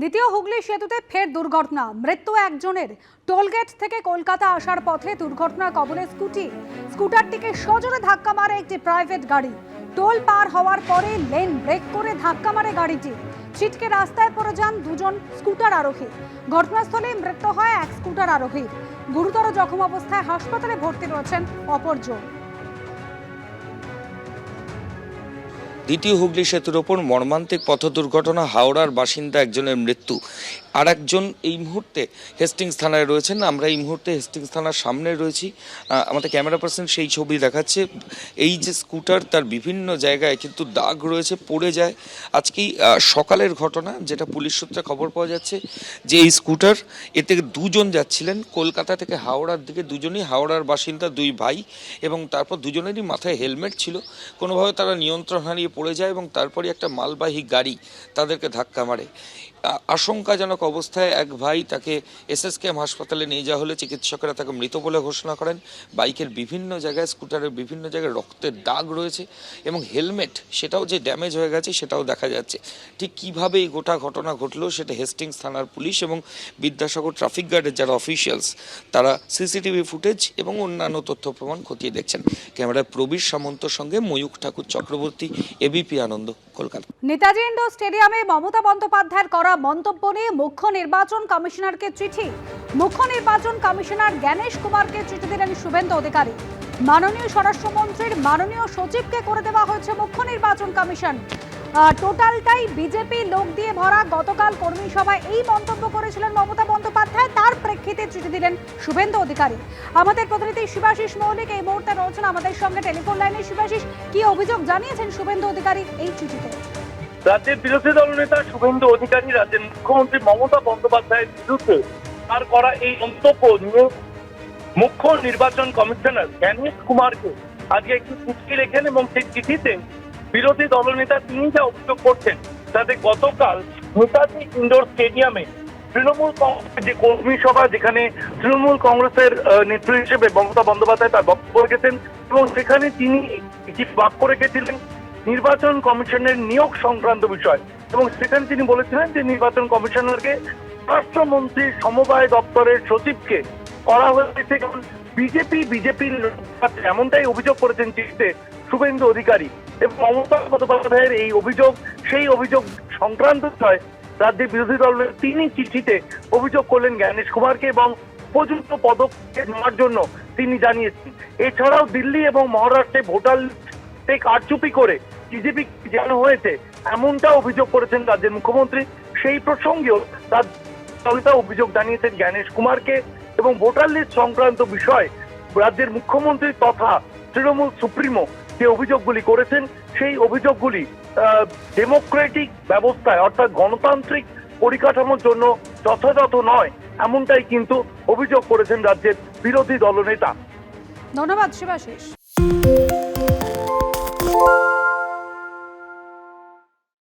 দ্বিতীয় হুগলি সেতুতে ফের দুর্ঘটনা। মৃত্যু একজনের। টোলগেট থেকে কলকাতা আসার পথে দুর্ঘটনার কবলে স্কুটি। স্কুটারটিকে সজোরে ধাক্কা মারে একটি প্রাইভেট গাড়ি। টোল পার হওয়ার পরে লেন ব্রেক করে ধাক্কা মারে গাড়িটি। ছিটকে রাস্তায় পড়ে যান দুজন স্কুটার আরোহী। ঘটনাস্থলে মৃত্যু হয় এক স্কুটার আরোহীর। গুরুতর জখম অবস্থায় হাসপাতালে ভর্তি রয়েছেন অপরজন। দ্বিতীয় হুগলি সেতুর ওপর মর্মান্তিক পথ দুর্ঘটনা, হাওড়ার বাসিন্দা একজনের মৃত্যু। আর একজন এই মুহূর্তে হেস্টিংস থানায় রয়েছেন। আমরা এই মুহূর্তে হেস্টিংস থানার সামনে রয়েছি। আমাদের ক্যামেরা পার্সন সেই ছবি দেখাচ্ছে। এই যে স্কুটার, তার বিভিন্ন জায়গায় কিন্তু দাগ রয়েছে, পড়ে যায়। আজকেই সকালের ঘটনা, যেটা পুলিশ সূত্রে খবর পাওয়া যাচ্ছে যে এই স্কুটার এতে দুজন যাচ্ছিলেন। কলকাতা থেকে হাওড়ার দিকে দুজনই, হাওড়ার বাসিন্দা দুই ভাই এবং তারপর দুজনেরই মাথায় হেলমেট ছিল। কোনোভাবে তারা নিয়ন্ত্রণ হারিয়ে পড়ে যায় এবং তারপরে একটা মালবাহী গাড়ি তাদেরকে ধাক্কা মারে। আশঙ্কাজনক অবস্থায় এক ভাই তাকে এসএসকেএম হাসপাতালে নিয়ে যাওয়া হলে চিকিৎসকেরা তাকে মৃত বলে ঘোষণা করেন। বাইকের বিভিন্ন জায়গায়, স্কুটারের বিভিন্ন জায়গায় রক্তের দাগ রয়েছে এবং হেলমেট সেটাও যে ড্যামেজ হয়ে গেছে সেটাও দেখা যাচ্ছে। ঠিক কীভাবে এই গোটা ঘটনা ঘটলো সেটা হেস্টিংস থানার পুলিশ এবং বিদ্যাসাগর ট্রাফিক গার্ডের যারা অফিসিয়ালস তারা সিসিটিভি ফুটেজ এবং অন্যান্য তথ্য প্রমাণ খতিয়ে দেখছেন। ক্যামেরায় প্রবীর সামন্তর সঙ্গে ময়ূক ঠাকুর চক্রবর্তী এবিপি আনন্দ, কলকাতা। নেতাজি ইন্ডোর স্টেডিয়ামে মমতা বন্দ্যোপাধ্যায়ের মন্তব্য নিয়ে মুখ্য নির্বাচন কমিশনারকে চিঠি। মুখ্য নির্বাচন কমিশনার জ্ঞানেশ কুমারকে চিঠি দিলেন শুভেন্দু অধিকারী। মাননীয় স্বরাষ্ট্রমন্ত্রীর মাননীয় সচিবকে করে দেওয়া হয়েছে মুখ্য নির্বাচন কমিশন। টোটালটাই বিজেপি লোক দিয়ে ভরা গতকাল কর্মী সভায় এই মন্তব্য করেছিলেন মমতা বন্দ্যোপাধ্যায়। তার প্রেক্ষিতে চিঠি দিলেন শুভেন্দু অধিকারী। আমাদের প্রতিনিধি শিবাশিস মৌলিক এই মুহূর্তে রয়েছেন আমাদের সঙ্গে। টেলিফোন লাইনে শিবাশিস, কি অভিযোগ জানিয়েছেন শুভেন্দু অধিকারী এই চিঠিতে? রাজ্যের বিরোধী দল নেতা শুভেন্দু অধিকারী, রাজ্যের মুখ্যমন্ত্রী মমতা বন্দ্যোপাধ্যায়ের বিরুদ্ধে তার করা এই মন্তব্য নিয়ে মুখ্য নির্বাচন কমিশনার জ্ঞানেশ কুমারকে আজকে একটি চিঠি লেখেন এবং সেই চিঠিতে বিরোধী দলনেতা তিনি যা অভিযোগ করছেন, তাতে গতকাল নেতাজি ইন্ডোর স্টেডিয়ামে তৃণমূল কংগ্রেসের যে কর্মী সভা, যেখানে তৃণমূল কংগ্রেসের নেত্রী হিসেবে মমতা বন্দ্যোপাধ্যায় তার বক্তব্য রেখেছেন এবং সেখানে তিনি একটি বাক্য রেখেছিলেন নির্বাচন কমিশনের নিয়োগ সংক্রান্ত বিষয়। এবং সেখানে তিনি বলেছিলেন যে নির্বাচন কমিশনারকে স্বরাষ্ট্রমন্ত্রী সমবায় দপ্তরের সচিবকে করা হয়েছে, কারণ বিজেপি বিজেপির এমনটাই অভিযোগ করেছেন চিঠিতে শুভেন্দু অধিকারী এবং মমতা বন্দ্যোপাধ্যায়ের এই অভিযোগ, সেই অভিযোগ সংক্রান্ত বিষয় রাজ্যের বিরোধী দলের তিনি চিঠিতে অভিযোগ করলেন জ্ঞানেশ কুমারকে এবং উপযুক্ত পদক্ষেপ নেওয়ার জন্য তিনি জানিয়েছেন। এছাড়াও দিল্লি এবং মহারাষ্ট্রে ভোটার লিস্টে কারচুপি করে বিজেপি জানানো হয়েছে এমনটা অভিযোগ করেছেন রাজ্যের মুখ্যমন্ত্রী। সেই প্রসঙ্গেও তার অভিযোগ জানিয়েছেন জ্ঞানেশ কুমারকে এবং ভোটার লিস্ট সংক্রান্ত বিষয় রাজ্যের মুখ্যমন্ত্রী তথা তৃণমূল সুপ্রিমো যে অভিযোগগুলি করেছেন, সেই অভিযোগগুলি ডেমোক্রেটিক ব্যবস্থায় অর্থাৎ গণতান্ত্রিক পরিকাঠামোর জন্য যথাযথ নয়, এমনটাই কিন্তু অভিযোগ করেছেন রাজ্যের বিরোধী দলনেতা। ধন্যবাদ শিবাশিস